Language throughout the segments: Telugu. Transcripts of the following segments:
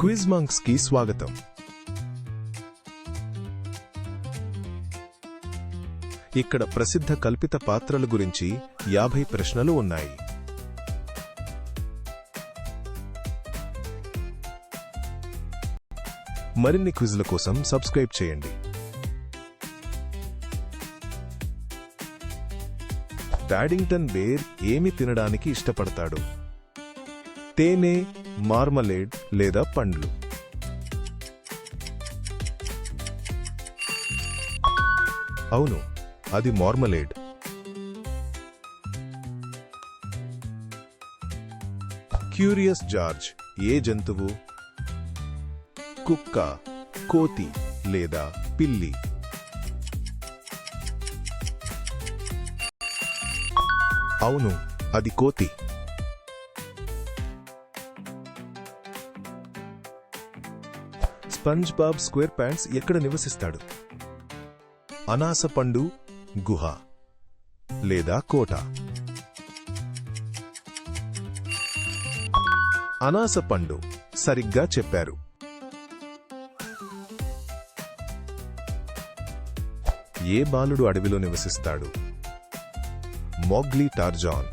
క్విజ్ మంక్స్కి స్వాగతం. ఇక్కడ ప్రసిద్ధ కల్పిత పాత్రల గురించి యాభై ప్రశ్నలు ఉన్నాయి. మరిన్ని క్విజ్ల కోసం సబ్స్క్రైబ్ చేయండి. ప్యాడింగ్టన్ బేర్ ఏమి తినడానికి ఇష్టపడతాడు? తేనె మార్మలేడ్ లేదా పండ్లు. అవును అది మార్మలేడ్. క్యూరియస్ జార్జ్ ఏ జంతువు? కుక్క కోతి లేదా పిల్లి? అవును అది కోతి. స్పంజ్ బాబ్ స్క్వేర్ ప్యాంట్స్ ఎక్కడ నివసిస్తాడు? అనాస పండు గుహ లేదా కోట? అనాస పండు సరిగ్గా చెప్పారు. ఏ బాలుడు అడవిలో నివసిస్తాడు? మోగ్లీ టార్జాన్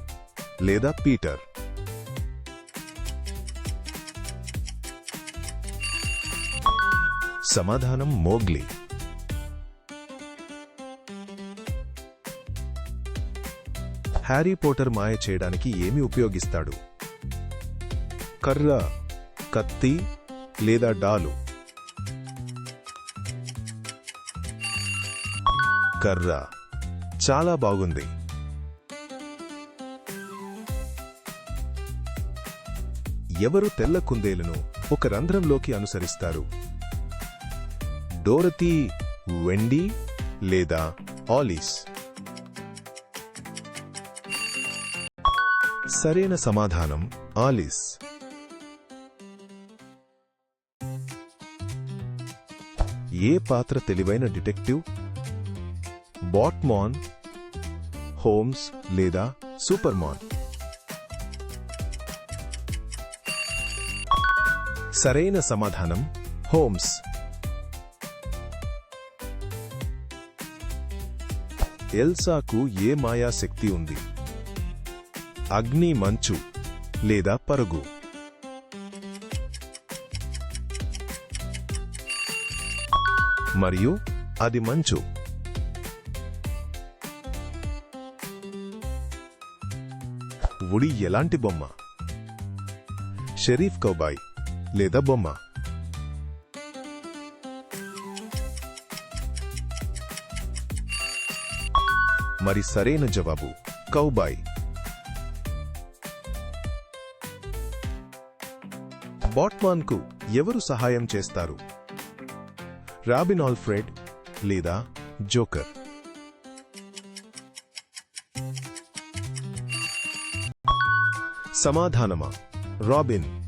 లేదా పీటర్? సమాధానం మోగ్లీ. హ్యారీ పోటర్ మాయ చేయడానికి ఏమి ఉపయోగిస్తాడు? కర్ర కత్తి లేదా డాలు? కర్ర. చాలా బాగుంది. ఎవరు తెల్ల కుందేలను ఒక రంధ్రంలోకి అనుసరిస్తారు? డోరతీ వెండీ లేదా ఆలిస్? సరైన సమాధానం ఆలిస్. ఏ పాత్ర తెలివైన డిటెక్టివ్? బాట్మాన్ హోమ్స్ లేదా సూపర్మాన్? సరైన సమాధానం హోమ్స్. ఎల్సాకు ఏ మాయాశక్తి ఉంది? అగ్ని మంచు లేదా పరుగు? మరియు అది మంచు. వుడి ఎలాంటి బొమ్మ? షరీఫ్ కౌబాయ్ లేదా బొమ్మ? మరి సరైన జవాబు. కౌబాయ్ బాట్మాన్కు ఎవరు సహాయం చేస్తారు? రాబిన్ ఆల్ఫ్రెడ్ లేదా జోకర్? సమాధానమా? రాబిన్.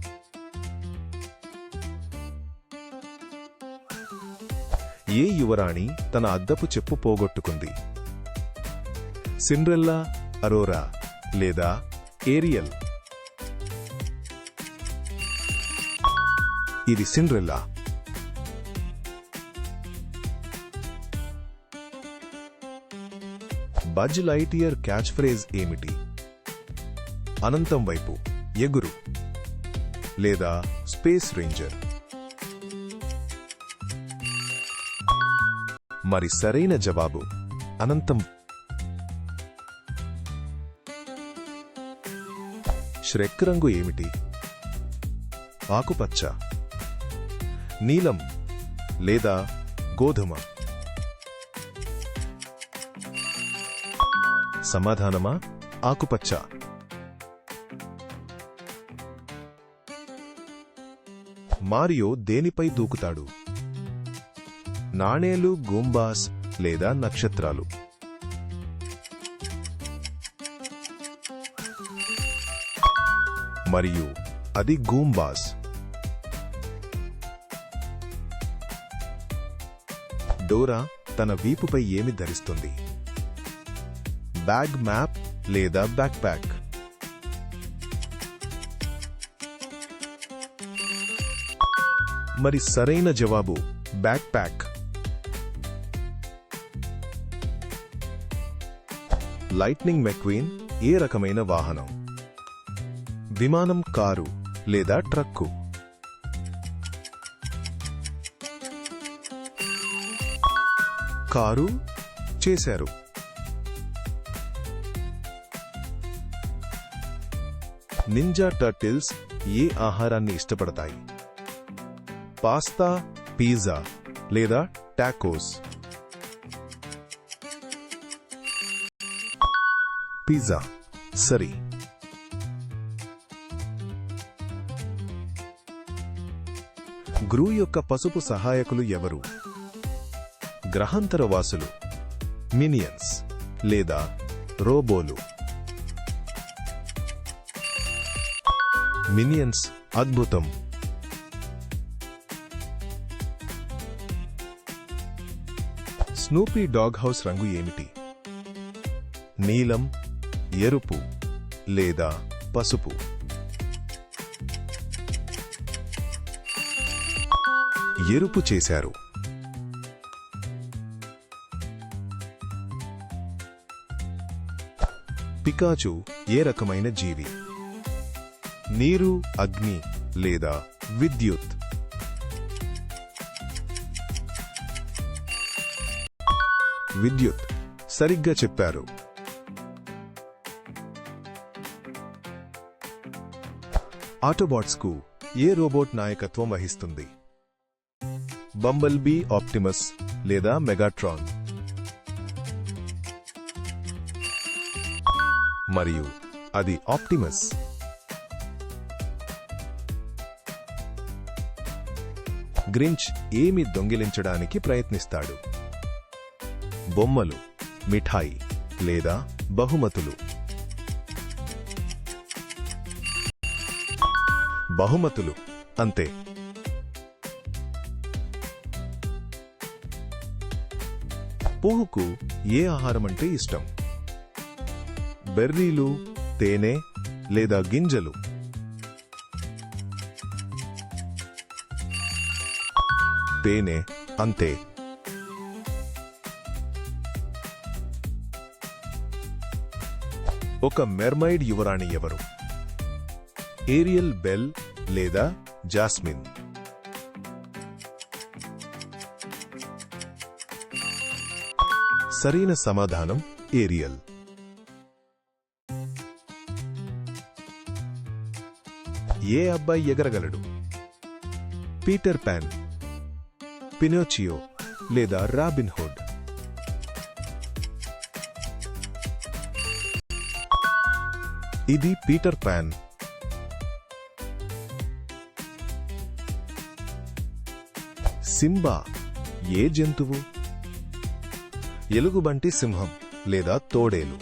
ఏ యువరాణి తన అద్దపు చెప్పు పోగొట్టుకుంది? సిండ్రెల్లా అరోరా లేదా ఏరియల్ ఇది Cinderella Buzz Lightyear catch phrase ఏమిటి అనంతం వైపు ఎగురు లేదా స్పేస్ రేంజర్ మరి సరైన జవాబు అనంతం ష్రెక్ రంగు ఏమిటి? ఆకుపచ్చ నీలం లేదా గోధుమ? సమాధానమా? ఆకుపచ్చ. మారియో దేనిపై దూకుతాడు? నాణేలు గూంబాస్ లేదా నక్షత్రాలు? మరియు అది గూంబాస్. డోరా తన వీపుపై ఏమి ధరిస్తుంది? బ్యాగ్ మ్యాప్ లేదా బ్యాక్ ప్యాక్ మరి సరైన జవాబు బ్యాక్ ప్యాక్ లైట్నింగ్ మెక్వీన్ ఏ రకమైన వాహనం? విమానం కారు లేదా ట్రక్కు. కారు చేశారు. నింజా టర్టిల్స్ ఏ ఆహారాన్ని ఇష్టపడతాయి? పాస్తా పిజ్జా లేదా టాకోస్? పిజ్జా. సరే గ్రూ యొక్క పసుపు సహాయకులు ఎవరు? గ్రహాంతరవాసులు మినియన్స్ లేదా రోబోలు? మినియన్స్ అద్భుతం. స్నూపీ డాగ్ హౌస్ రంగు ఏమిటి? నీలం ఎరుపు లేదా పసుపు? ఎరుపు చేశారు. పికాచు ఏ రకమైన జీవి? నీరు అగ్ని లేదా విద్యుత్? విద్యుత్. సరిగ్గా చెప్పారు. ఆటోబాట్స్కు ఏ రోబోట్ నాయకత్వం వహిస్తుంది? బంబల్ బీ ఆప్టిమస్ లేదా మెగాట్రాన్ మరియు అది ఆప్టిమస్ గ్రించ్ ఏమి దొంగిలించడానికి ప్రయత్నిస్తాడు. బొమ్మలు మిఠాయి లేదా బహుమతులు. బహుమతులు అంతే. పోహుకు ఏ ఆహారం అంటే ఇష్టం? బెర్రీలు తేనె లేదా గింజలు? తేనె అంతే. ఒక మెర్మైడ్ యువరాణి ఎవరు? ఏరియల్ బెల్ లేదా జాస్మిన్? సరైన సమాధానం ఏరియల్. ఏ అబ్బాయి ఎగరగలడు? పీటర్ పాన్ పినోచియో లేదా రాబిన్ హుడ్? ఇది పీటర్ ప్యాన్ సింబా ఏ జంతువు? ఎలుగుబంటి సింహం లేదా తోడేలు.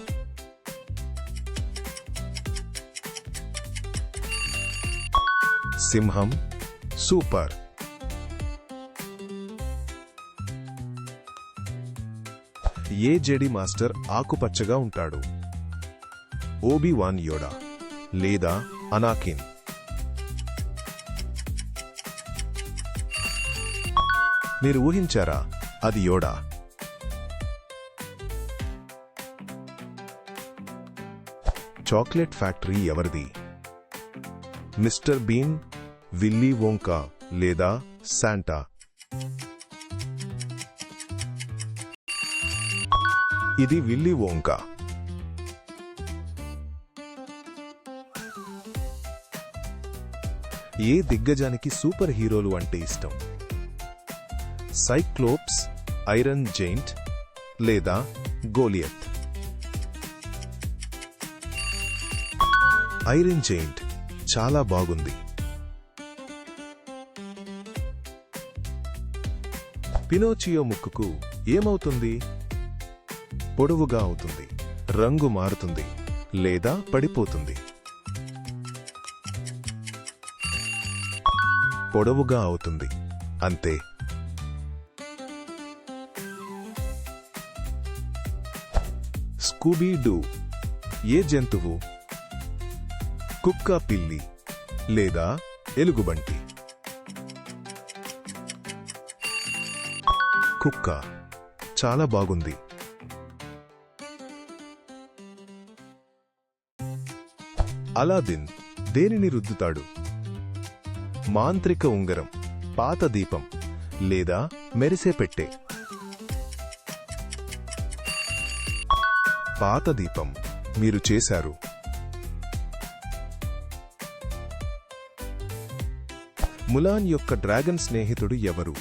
సింహం సూపర్. ఏ జెడి మాస్టర్ ఆకుపచ్చగా ఉంటాడు? ఓబీ వాన్ యోడా లేదా అనాకిన్? మీరు ఊహించారా అది యోడా? చాక్లెట్ ఫ్యాక్టరీ ఎవరిది? మిస్టర్ బీన్ విల్లీ వోంకా లేదా శాంటా? ఇది విల్లీ వోంకా. ఏ దిగ్గజానికి సూపర్ హీరోలు అంటే ఇష్టం? సైక్లోప్స్ ఐరన్ జైంట్ లేదా గోలియత్? ఐరన్ జైంట్ చాలా బాగుంది. పినోచియో ముక్కుకు ఏమవుతుంది? పొడవుగా అవుతుంది. రంగు మారుతుంది. లేదా పడిపోతుంది. పొడవుగా అవుతుంది. అంతే. Scooby Doo. ఏ జంతువు? కుక్క పిల్లి లేదా ఎలుగుబంటి. కుక్క చాలా బాగుంది. అలాదిన్ దేనిని రుద్దుతాడు? మాంత్రిక ఉంగరం పాత దీపం లేదా మెరిసే పెట్టె? పాత దీపం మీరు చేశారు. ములాన్ యొక్క డ్రాగన్ స్నేహితుడు ఎవరు?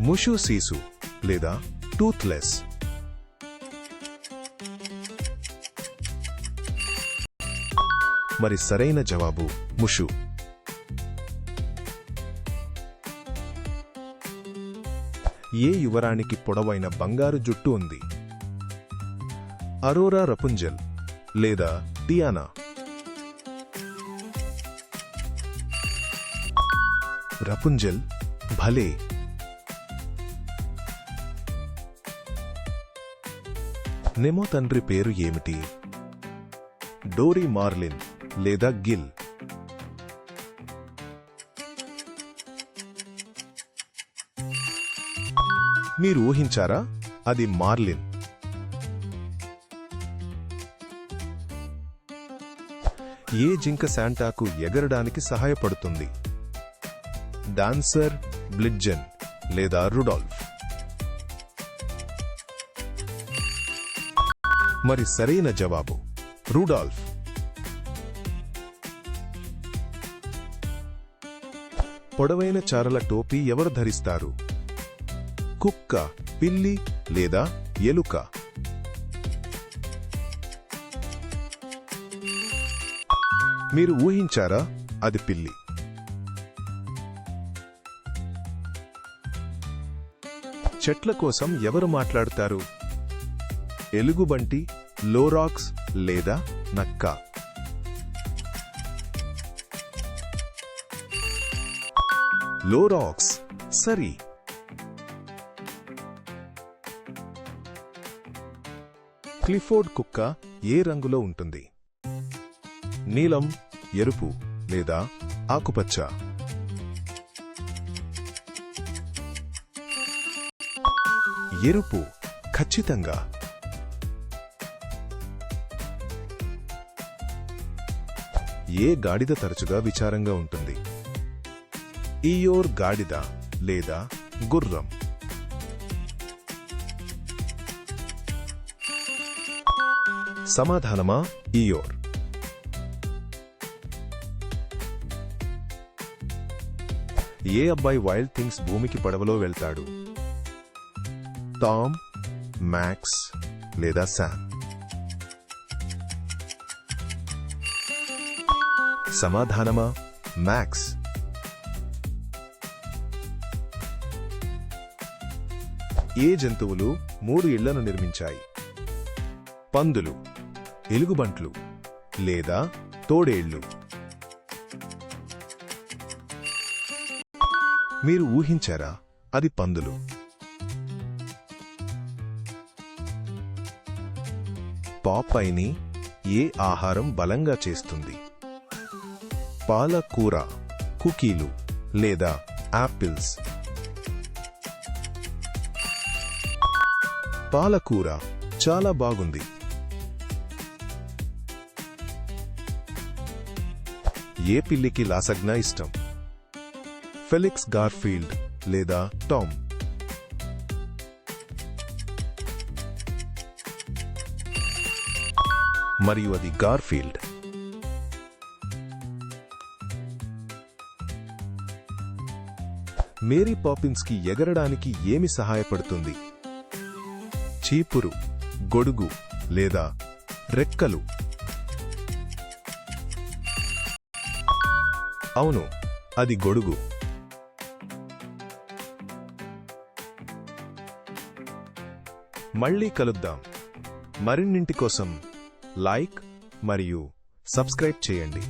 ముషు సీసు లేదా టూత్లెస్? మరి సరైన జవాబు ముషు. ఏ యువరానికి పొడవైన బంగారు జుట్టు ఉంది? అరోరా రపుంజల్ లేదా టియానా? రపుంజల్ భలే నెమో తండ్రి పేరు ఏమిటి? డోరీ మార్లిన్ లేదా గిల్ మీరు ఊహించారా? అది మార్లిన్ ఏ జింక శాంటాకు ఎగరడానికి సహాయపడుతుంది? డాన్సర్ బ్లిడ్జెన్ లేదా రుడాల్ఫ్. మరి సరైన జవాబు రూడాల్ఫ్. పొడవైన చారల టోపీ ఎవరు ధరిస్తారు? కుక్క పిల్లి లేదా ఎలుక? మీరు ఊహించారా అది పిల్లి? చెట్ల కోసం ఎవరు మాట్లాడతారు? ఎలుగుబంటి లోరాక్స్ లేదా నక్క? లోరాక్స్ సరి. క్లిఫోర్డ్ కుక్క ఏ రంగులో ఉంటుంది? నీలం ఎరుపు లేదా ఆకుపచ్చ? ఎరుపు ఖచ్చితంగా. ఏ గాడిద తరచుగా విచారంగా ఉంటుంది? ఈయోర్ గాడిద లేదా గుర్రం? సమాధానమా? ఈయోర్ ఏ అబ్బాయి వైల్డ్ థింగ్స్ భూమికి పడవలో వెళ్తాడు? టామ్ మ్యాక్స్ లేదా శామ్ సమాధానమా? మ్యాక్స్ ఏ జంతువులు మూడు ఇళ్ళను నిర్మించాయి? పందులు ఎలుగుబంట్లు లేదా తోడేళ్ళు మీరు ఊహించారా? అది పందులు. పాపైని ఏ ఆహారం బలంగా చేస్తుంది? పాలకూర కుకీలు లేదా యాపిల్స్ పాలకూర చాలా బాగుంది. ఏ పిల్లికి లాసగ్న ఇష్టం? ఫెలిక్స్ గార్ఫీల్డ్ లేదా టామ్? మరియు అది గార్ఫీల్డ్. మేరీ పాపిన్స్కి ఎగరడానికి ఏమి సహాయపడుతుంది? చీపురు గొడుగు లేదా రెక్కలు? అవును అది గొడుగు. మళ్ళీ కలుద్దాం. మరిన్నింటి కోసం లైక్ మరియు సబ్స్క్రైబ్ చేయండి.